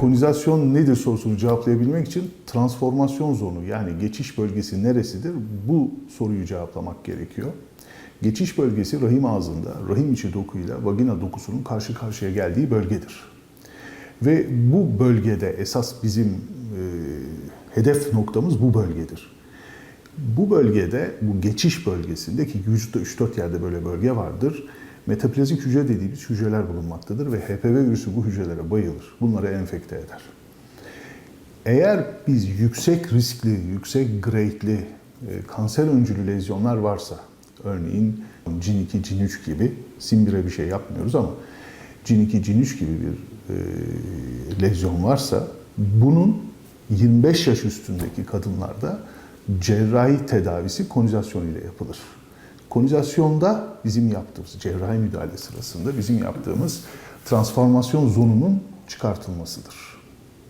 konizasyon nedir sorusunu cevaplayabilmek için transformasyon zonu yani geçiş bölgesi neresidir bu soruyu cevaplamak gerekiyor. Geçiş bölgesi rahim ağzında, rahim içi dokuyla vagina dokusunun karşı karşıya geldiği bölgedir. Ve bu bölgede esas bizim e, hedef noktamız bu bölgedir. Bu bölgede, bu geçiş bölgesinde ki %3-4 yerde böyle bölge vardır. Metaplazik hücre dediğimiz hücreler bulunmaktadır ve HPV virüsü bu hücrelere bayılır. Bunları enfekte eder. Eğer biz yüksek riskli, yüksek grade'li e, kanser öncülü lezyonlar varsa, örneğin CIN2, CIN3 gibi, SIM1'e bir şey yapmıyoruz ama CIN2, CIN3 gibi bir e, lezyon varsa, bunun 25 yaş üstündeki kadınlarda cerrahi tedavisi konizasyon ile yapılır. Konizasyonda bizim yaptığımız, cerrahi müdahale sırasında bizim yaptığımız transformasyon zonunun çıkartılmasıdır.